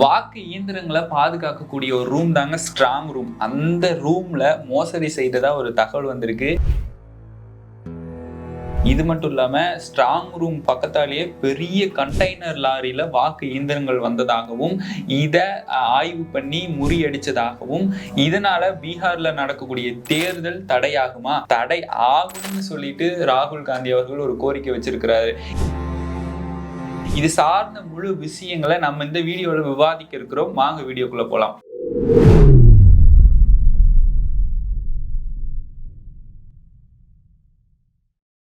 வாக்கு இயந்திரங்களை பாதுகாக்கக்கூடிய ஒரு ரூம் தாங்க ஸ்ட்ராங் ரூம் அந்த ரூம்ல மோசடி செய்ததா ஒரு தகவல் வந்திருக்கு. இது மட்டும் இல்லாம ஸ்ட்ராங் ரூம் பக்கத்தாலேயே பெரிய கண்டெய்னர் லாரியில வாக்கு இயந்திரங்கள் வந்ததாகவும் இதை ஆய்வு பண்ணி முறியடிச்சதாகவும் இதனால பீகார்ல நடக்கக்கூடிய தேர்தல் தடையாகுமா? தடை ஆகும்னு சொல்லிட்டு ராகுல் காந்தி அவர்கள் ஒரு கோரிக்கை வச்சிருக்கிறாரு. இது சார்ந்த முழு விஷயங்களை நம்ம இந்த வீடியோவில் விவாதிக்க இருக்கிறோம். வாங்க வீடியோக்குள்ளே போகலாம்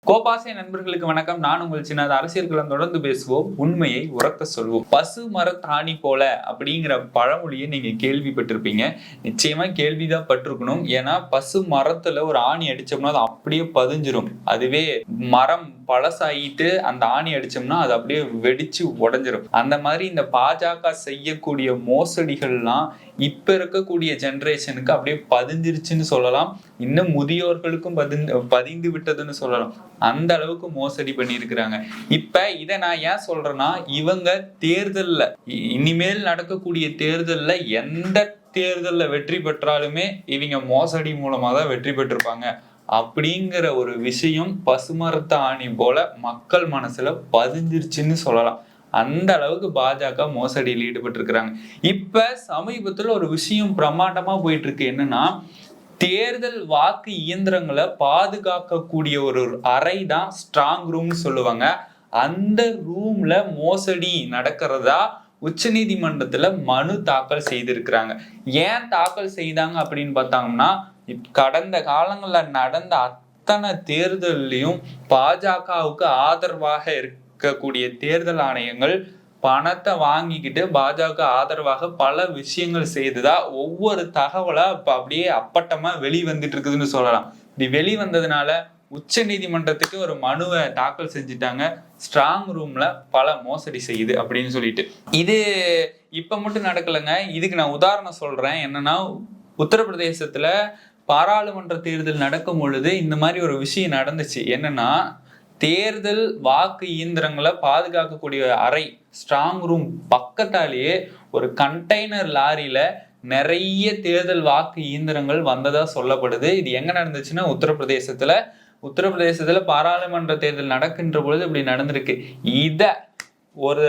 கோபாசை நண்பர்களுக்கு வணக்கம். நான் உங்கள் சின்னது அரசியல்களம் தொடர்ந்து பேசுவோம். உண்மையை உறக்க சொல்வோம். பசு மர தாணி போல அப்படிங்கிற பழமொழியை நீங்க கேள்விப்பட்டிருப்பீங்க. நிச்சயமா கேள்விதான் பட்டிருக்கணும். ஏன்னா பசு மரத்துல ஒரு ஆணி அடிச்சோம்னா அது அப்படியே பதிஞ்சிரும். அதுவே மரம் பழசாயிட்டு அந்த ஆணி அடிச்சோம்னா அது அப்படியே வெடிச்சு உடஞ்சிரும். அந்த மாதிரி இந்த பாஜக செய்யக்கூடிய மோசடிகள்லாம் இப்ப இருக்கக்கூடிய ஜெனரேஷனுக்கு அப்படியே பதிஞ்சிருச்சுன்னு சொல்லலாம். இன்னும் முதியோர்களுக்கும் பதிந்து பதிந்து விட்டதுன்னு சொல்லலாம். அந்த அளவுக்கு மோசடி பண்ணியிருக்கிறாங்க. இப்ப இதை நான் ஏன் சொல்றேன்னா இவங்க தேர்தல்ல இ- இனிமேல் நடக்கக்கூடிய தேர்தல்ல எந்த தேர்தலில் வெற்றி பெற்றாலுமே இவங்க மோசடி மூலமாக தான் வெற்றி பெற்றிருப்பாங்க. அப்படிங்கிற ஒரு விஷயம் பசுமரத்த ஆணி போல மக்கள் மனசுல பதிஞ்சிருச்சுன்னு சொல்லலாம். அந்த அளவுக்கு பாஜக மோசடியில் ஈடுபட்டு இருக்கிறாங்க இப்ப சமீபத்துல ஒரு விஷயம் பிரம்மாண்டமா போயிட்டு இருக்கு. என்னன்னா தேர்தல் வாக்கு இயந்திரங்களை பாதுகாக்கக்கூடிய ஒரு அறை தான் ஸ்ட்ராங் ரூம்னு சொல்லுவாங்க. அந்த ரூம்ல மோசடி நடக்கிறதா உச்சநீதிமன்றத்துல மனு தாக்கல் செய்திருக்கிறாங்க. ஏன் தாக்கல் செய்தாங்க அப்படின்னு பார்த்தாங்கன்னா கடந்த காலங்களில் நடந்த அத்தனை தேர்தல்லையும் பாஜகவுக்கு ஆதரவாக இருக்கக்கூடிய தேர்தல் ஆணையங்கள் பணத்தை வாங்கிக்கிட்டு பாஜக ஆதரவாக பல விஷயங்கள் செய்ததா? ஒவ்வொரு தகவலா இப்ப அப்படியே அப்பட்டமா வெளிவந்துட்டு இருக்குதுன்னு சொல்லலாம். இப்படி வெளிவந்ததுனால உச்ச நீதிமன்றத்துக்கு ஒரு மனுவை தாக்கல் செஞ்சுட்டாங்க. ஸ்ட்ராங் ரூம்ல பல மோசடி செய்யுது அப்படின்னு சொல்லிட்டு. இது இப்ப மட்டும் நடக்கலைங்க. இதுக்கு நான் உதாரணம் சொல்றேன். என்னன்னா உத்தரப்பிரதேசத்துல பாராளுமன்ற தேர்தல் நடக்கும் பொழுது இந்த மாதிரி ஒரு விஷயம் நடந்துச்சு. என்னன்னா தேர்தல் வாக்கு இயந்திரங்களை பாதுகாக்கக்கூடிய அறை ஸ்ட்ராங் ரூம் பக்கத்தாலேயே ஒரு கண்டெய்னர் லாரியில நிறைய தேர்தல் வாக்கு இயந்திரங்கள் வந்ததா சொல்லப்படுது. இது எங்க நடந்துச்சுன்னா உத்தரப்பிரதேசத்துல. உத்தரப்பிரதேசத்துல பாராளுமன்ற தேர்தல் நடக்கின்ற பொழுது இப்படி நடந்திருக்கு. இத ஒரு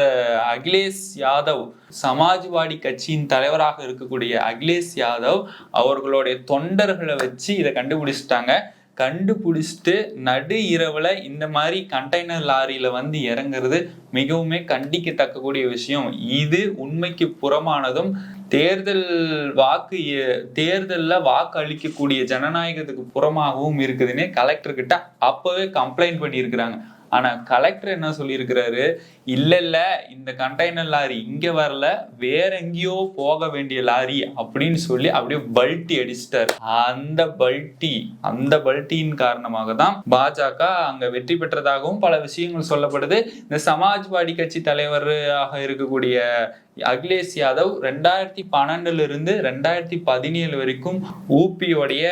அகிலேஷ் யாதவ் சமாஜ்வாடி கட்சியின் தலைவராக இருக்கக்கூடிய அகிலேஷ் யாதவ் அவர்களுடைய தொண்டர்களை வச்சு இதை கண்டுபிடிச்சிட்டாங்க. கண்டுபிடிச்சிட்டு நடு இரவுல இந்த மாதிரி கண்டெய்னர் லாரியில வந்து இறங்குறது மிகவுமே கண்டிக்கத்தக்கக்கூடிய விஷயம். இது உண்மைக்கு புறமானதும் தேர்தல் வாக்கு தேர்தலில் வாக்கு அளிக்கக்கூடிய ஜனநாயகத்துக்கு புறமாகவும் இருக்குதுன்னு கலெக்டர் கிட்ட அப்பவே கம்ப்ளைண்ட் பண்ணியிருக்கிறாங்க. ஆனா கலெக்டர் என்ன சொல்லியிருக்கிறாரு? இல்ல இல்ல இந்த கண்டெய்னர் லாரி இங்க வரல. வேற எங்கேயோ போக வேண்டிய லாரி அப்படின்னு சொல்லி அப்படியே பல்ட்டி அடிச்சிட்டார். அந்த பல்ட்டி அந்த பல்ட்டியின் காரணமாக தான் பாஜக அங்க வெற்றி பெற்றதாகவும் பல விஷயங்கள் சொல்லப்படுது. இந்த சமாஜ்வாடி கட்சி தலைவராக இருக்கக்கூடிய அகிலேஷ் யாதவ் ரெண்டாயிரத்தி பன்னெண்டுல இருந்து ரெண்டாயிரத்தி பதினேழு வரைக்கும் ஊபியோடைய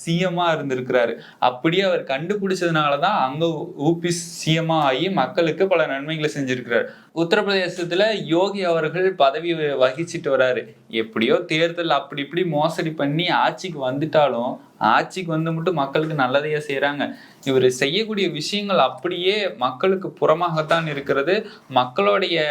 சிஎம்மா இருந்திருக்கிறாரு. அப்படியே அவர் கண்டுபிடிச்சதுனால தான் அங்க ஊபி சிஎம்மா ஆகி மக்களுக்கு பல நன்மைகளை செஞ்சிருக்கிறார். உத்தரப்பிரதேசத்துல யோகி அவர்கள் பதவி வகிச்சிட்டு வராரு. எப்படியோ தேர்தல் அப்படி இப்படி மோசடி பண்ணி ஆட்சிக்கு வந்துட்டாலும் ஆட்சிக்கு வந்து மட்டும் மக்களுக்கு நல்லதையே செய்கிறாங்க இவர் செய்யக்கூடிய விஷயங்கள் அப்படியே மக்களுக்கு புறமாகத்தான் இருக்கிறது. மக்களுடைய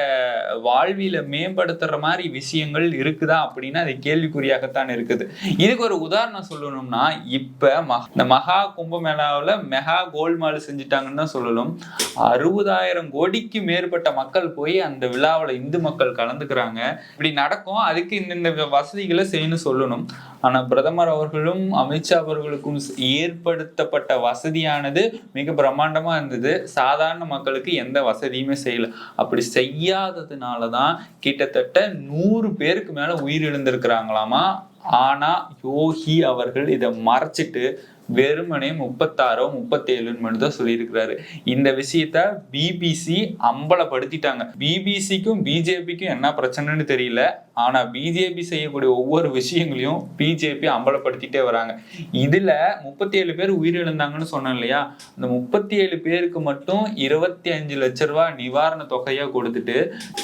வாழ்வியல மேம்படுத்துற மாதிரி விஷயங்கள் இருக்குதா அப்படின்னா அது கேள்விக்குறியாகத்தான் இருக்குது. இதுக்கு ஒரு உதாரணம் சொல்லணும்னா இப்ப ம- இந்த மகா கும்பமேளாவில் மெகா கோல்மால் செஞ்சுட்டாங்கன்னு தான் சொல்லணும். அறுபதாயிரம் கோடிக்கு மேற்பட்ட மக்கள் போய் அந்த விழாவுல இந்து மக்கள் கலந்துக்கிறாங்க. இப்படி நடக்கும். அதுக்கு இந்தந்த வசதிகளை செய்யணும் சொல்லணும். ஆனா பிரதமர் அவர்களும் அமித்ஷா அவர்களுக்கும் ஏற்படுத்தப்பட்ட வசதியானது மிக பிரம்மாண்டமா இருந்தது. சாதாரண மக்களுக்கு எந்த வசதியுமே செய்யல. அப்படி செய்யாததுனால தான் கிட்டத்தட்ட நூறு பேருக்கு மேல உயிரிழந்திருக்கிறாங்களாமா ஆனா யோகி அவர்கள் இதை மறைச்சிட்டு வெறுமனே முப்பத்தாறோ முப்பத்தேழுன்னு மட்டும் தான் சொல்லியிருக்கிறாரு. இந்த விஷயத்த பிபிசி அம்பலப்படுத்திட்டாங்க. பிபிசிக்கும் பிஜேபிக்கும் என்ன பிரச்சனைன்னு தெரியல. ஆனா பிஜேபி செய்யக்கூடிய ஒவ்வொரு விஷயங்களையும் பிஜேபி அம்பலப்படுத்திட்டே வராங்க. இதுல முப்பத்தி ஏழு பேர் உயிரிழந்தாங்கன்னு சொன்னேன் இல்லையா? அந்த முப்பத்தி ஏழு பேருக்கு மட்டும் இருபத்தி அஞ்சு லட்ச ரூபாய் நிவாரண தொகையா கொடுத்துட்டு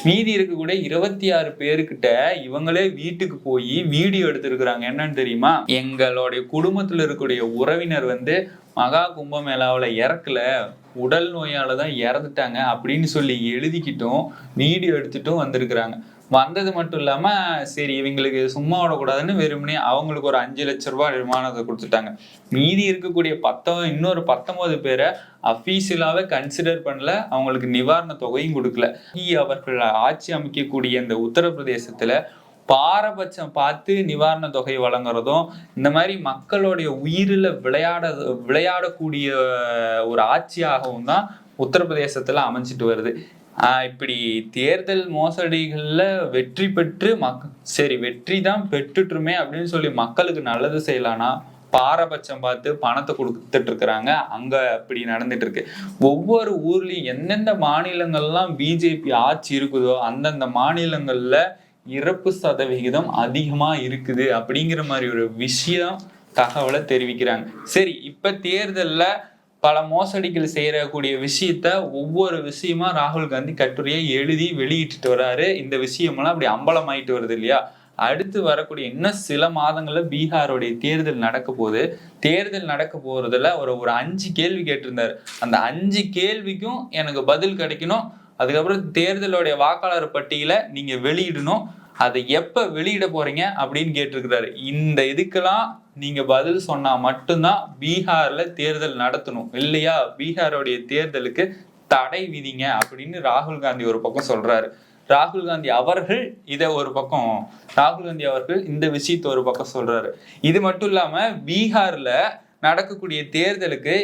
மீதி இருக்கக்கூடிய இருபத்தி ஆறு பேருக்கிட்ட இவங்களே வீட்டுக்கு போய் வீடியோ எடுத்திருக்கிறாங்க. என்னன்னு தெரியுமா? எங்களுடைய குடும்பத்துல இருக்கக்கூடிய உறவினர் வந்து மகா கும்பமேளாவில் இறக்கல உடல் நோயால் தான் இறந்துட்டாங்க அப்படின்னு சொல்லி எழுதிக்கிட்டும் வீடியோ எடுத்துட்டும் வந்திருக்கிறாங்க. வந்தது மட்டும் இல்லாம சரி இவங்களுக்கு சும்மா விடக்கூடாதுன்னு வெறுமனே அவங்களுக்கு ஒரு அஞ்சு லட்ச ரூபாய் விமானத்தை கொடுத்துட்டாங்க. மீதி இருக்கக்கூடிய பத்தோ இன்னொரு பத்தொன்பது பேரை அஃபீஷியலாகவே கன்சிடர் பண்ணல அவங்களுக்கு நிவாரண தொகையும் கொடுக்கல. அவர்கள் ஆட்சி அமைக்கக்கூடிய இந்த உத்தரப்பிரதேசத்துல பாரபட்சம் பார்த்து நிவாரண தொகை வழங்குறதும் இந்த மாதிரி மக்களுடைய உயிரில் விளையாட விளையாடக்கூடிய ஒரு ஆட்சியாகவும் தான் உத்தரப்பிரதேசத்தில் அமைஞ்சிட்டு வருது. இப்படி தேர்தல் மோசடிகளில் வெற்றி பெற்று மக் சரி வெற்றி தான் பெற்றுட்டுருமே அப்படின்னு சொல்லி மக்களுக்கு நல்லது செய்யலான்னா பாரபட்சம் பார்த்து பணத்தை கொடுத்துட்டு இருக்கிறாங்க அங்க அப்படி நடந்துட்டு இருக்கு ஒவ்வொரு ஊர்லயும் எந்தெந்த மாநிலங்கள்லாம் பிஜேபி ஆட்சி இருக்குதோ அந்தந்த மாநிலங்கள்ல இறப்பு சதவிகிதம் அதிகமாக இருக்குது அப்படிங்கிற மாதிரி ஒரு விஷயம் தகவலை தெரிவிக்கிறாங்க. சரி இப்போ தேர்தலில் பல மோசடிகள் செய்யக்கூடிய விஷயத்த ஒவ்வொரு விஷயமா ராகுல் காந்தி கட்டுரையை எழுதி வெளியிட்டு வர்றாரு இந்த விஷயமெல்லாம் அப்படி அம்பலமாயிட்டு வருது இல்லையா? அடுத்து வரக்கூடிய இன்னும் சில மாதங்களில் பீகாருடைய தேர்தல் நடக்க போகுது. தேர்தல் நடக்க போறதுல ஒரு ஒரு அஞ்சு கேள்வி கேட்டிருந்தார். அந்த அஞ்சு கேள்விக்கும் எனக்கு பதில் கிடைக்கணும். அதுக்கப்புறம் தேர்தலுடைய வாக்காளர் பட்டியலை நீங்க வெளியிடணும். அதை எப்ப வெளியிட போறீங்க அப்படின்னு கேட்டிருக்கிறாரு. இந்த இதுக்கெல்லாம் நீங்க பதில் சொன்னா மட்டும்தான் பீகார்ல தேர்தல் நடத்தணும். இல்லையா? பீகாரோடைய தேர்தலுக்கு தடை விதிங்க அப்படின்னு ராகுல் காந்தி ஒரு பக்கம் சொல்றாரு. ராகுல் காந்தி அவர்கள் இதை ஒரு பக்கம் ராகுல் காந்தி அவர்கள் இந்த விஷயத்த ஒரு பக்கம் சொல்றாரு. இது மட்டும் இல்லாம பீகார்ல நடக்கக்கூடிய தேர்தலுக்கு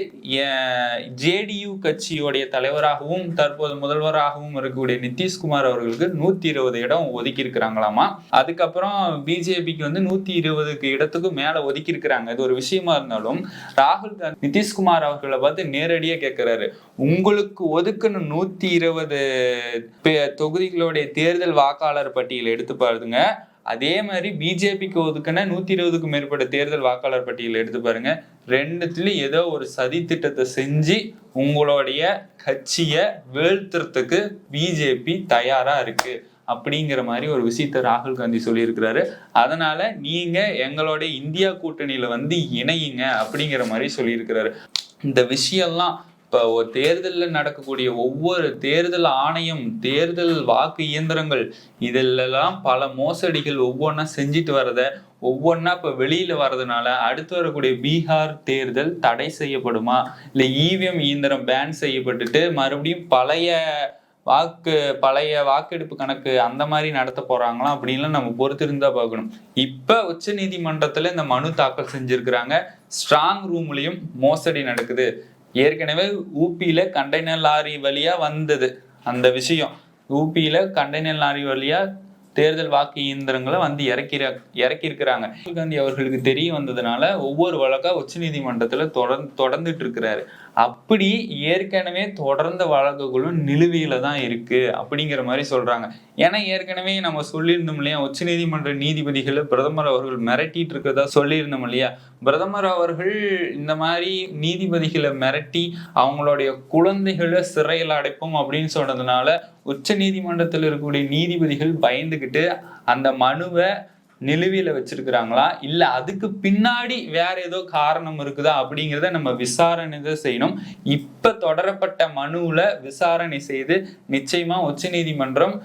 ஜேடியு கட்சியோடைய தலைவராகவும் தற்போது முதல்வராகவும் இருக்கக்கூடிய நிதிஷ்குமார் அவர்களுக்கு நூத்தி இருபது இடம் ஒதுக்கி இருக்கிறாங்களாமா அதுக்கப்புறம் பிஜேபிக்கு வந்து நூத்தி இருபதுக்கு இடத்துக்கு மேல ஒதுக்கி இருக்கிறாங்க இது ஒரு விஷயமா இருந்தாலும் ராகுல் காந்தி நிதிஷ்குமார் அவர்களை பார்த்து நேரடியா கேட்கிறாரு உங்களுக்கு ஒதுக்குன்னு நூத்தி இருபது தொகுதிகளுடைய தேர்தல் வாக்காளர் பட்டியல் எடுத்து பாருங்க. அதே மாதிரி பிஜேபிக்கு ஒதுக்குன நூத்தி இருபதுக்கும் மேற்பட்ட தேர்தல் வாக்காளர் பட்டியல் எடுத்து பாருங்க. ரெண்டுத்துலயும் ஏதோ ஒரு சதி திட்டத்தை செஞ்சு உங்களுடைய கட்சியை வீழ்த்துறதுக்கு பிஜேபி தயாரா இருக்கு. அப்படிங்கிற மாதிரி ஒரு விஷயத்த ராகுல் காந்தி சொல்லியிருக்கிறாரு. அதனால நீங்க எங்களுடைய இந்தியா கூட்டணியில வந்து இணையுங்க அப்படிங்கிற மாதிரி சொல்லியிருக்கிறாரு. இந்த விஷயம்லாம் இப்போ ஒரு தேர்தலில் நடக்கக்கூடிய ஒவ்வொரு தேர்தல் ஆணையம் தேர்தல் வாக்கு இயந்திரங்கள் இதிலெல்லாம் பல மோசடிகள் ஒவ்வொன்றா செஞ்சுட்டு வரத ஒவ்வொன்றா இப்போ வெளியில் வர்றதுனால அடுத்து வரக்கூடிய பீகார் தேர்தல் தடை செய்யப்படுமா? இல்லை இவிஎம் இயந்திரம் பேன் செய்யப்பட்டுட்டு மறுபடியும் பழைய வாக்கு பழைய வாக்கெடுப்பு கணக்கு அந்த மாதிரி நடத்த போறாங்களா அப்படின்லாம் நம்ம பொறுத்திருந்தா பார்க்கணும். இப்ப உச்ச நீதிமன்றத்துல இந்த மனு தாக்கல் செஞ்சிருக்கிறாங்க. ஸ்ட்ராங் ரூம்லயும் மோசடி நடக்குது. ஏற்கனவே ஊபியில கண்டெய்னர் லாரி வழியா வந்தது அந்த விஷயம். ஊபியில கண்டெய்னர் லாரி வழியா தேர்தல் வாக்கு இயந்திரங்களை வந்து இறக்கிற இறக்கியிருக்கிறாங்க. ராகுல் காந்தி அவர்களுக்கு தெரிய வந்ததுனால ஒவ்வொரு வழக்கா உச்ச நீதிமன்றத்துல தொடர்ந்து தொடர்ந்துட்டு இருக்கிறாரு. அப்படி ஏற்கனவே தொடர்ந்த வழக்குகளும் நிலுவையில தான் இருக்கு அப்படிங்கிற மாதிரி சொல்றாங்க. ஏன்னா ஏற்கனவே நம்ம சொல்லியிருந்தோம் இல்லையா உச்ச நீதிமன்ற நீதிபதிகளை பிரதமர் அவர்கள் மிரட்டிட்டு இருக்கிறதா சொல்லியிருந்தோம் இல்லையா? பிரதமர் அவர்கள் இந்த மாதிரி நீதிபதிகளை மிரட்டி அவங்களுடைய குழந்தைகளை சிறையில் அடைப்போம் அப்படின்னு சொன்னதுனால உச்ச நீதிமன்றத்தில் இருக்கக்கூடிய நீதிபதிகள் பயந்துகிட்டு அந்த மனுவை நிலுவையில வச்சிருக்கிறாங்களா? இல்ல அதுக்கு பின்னாடி வேற ஏதோ காரணம் இருக்குதா அப்படிங்கிறத நம்ம விசாரணை தான் செய்யணும். இப்ப தொடரப்பட்ட மனுவில் விசாரணை செய்து நிச்சயமா உச்ச நீதிமன்றம்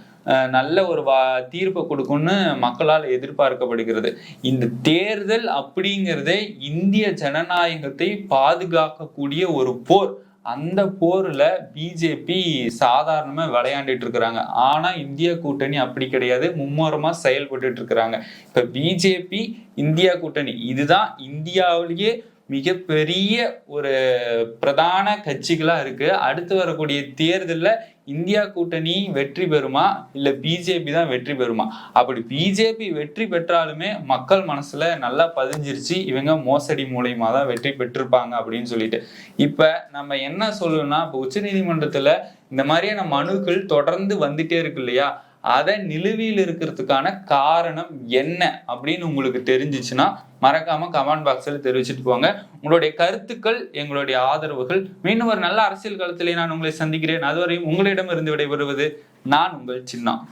நல்ல ஒரு வா தீர்ப்பை கொடுக்கும்னு மக்களால் எதிர்பார்க்கப்படுகிறது. இந்த தேர்தல் அப்படிங்கிறதே இந்திய ஜனநாயகத்தை பாதுகாக்கக்கூடிய ஒரு போர். அந்த போரில் பிஜேபி சாதாரணமாக விளையாண்டுட்டு இருக்கிறாங்க. ஆனால் இந்தியா கூட்டணி அப்படி கிடையாது. மும்மோரமாக செயல்பட்டு இருக்கிறாங்க. இப்போ பிஜேபி இந்தியா கூட்டணி இதுதான் இந்தியாவிலேயே மிகப்பெரிய ஒரு பிரதான கட்சிகளாக இருக்குது அடுத்து வரக்கூடிய தேர்தலில் இந்தியா கூட்டணி வெற்றி பெறுமா? இல்ல பிஜேபி தான் வெற்றி பெறுமா? அப்படி பிஜேபி வெற்றி பெற்றாலுமே மக்கள் மனசுல நல்லா பதிஞ்சிருச்சு. இவங்க மோசடி மூலயமா தான் வெற்றி பெற்றிருப்பாங்க அப்படின்னு சொல்லிட்டு. இப்ப நம்ம என்ன சொல்லணும்னா இப்போ உச்சநீதிமன்றத்தில் இந்த மாதிரியான மனுக்கள் தொடர்ந்து வந்துட்டே இருக்கு இல்லையா? அதை நிலுவையில் இருக்கிறதுக்கான காரணம் என்ன அப்படின்னு உங்களுக்கு தெரிஞ்சிச்சுன்னா மறக்காம கமெண்ட் பாக்ஸில் தெரிவிச்சுட்டு போங்க. உங்களுடைய கருத்துக்கள் எங்களுடைய ஆதரவுகள். மீண்டும் ஒரு நல்ல அரசியல் காலத்திலே நான் உங்களை சந்திக்கிறேன். அதுவரையும் உங்களிடம் இருந்து விடைபெறுவது நான் உங்கள் சின்னம்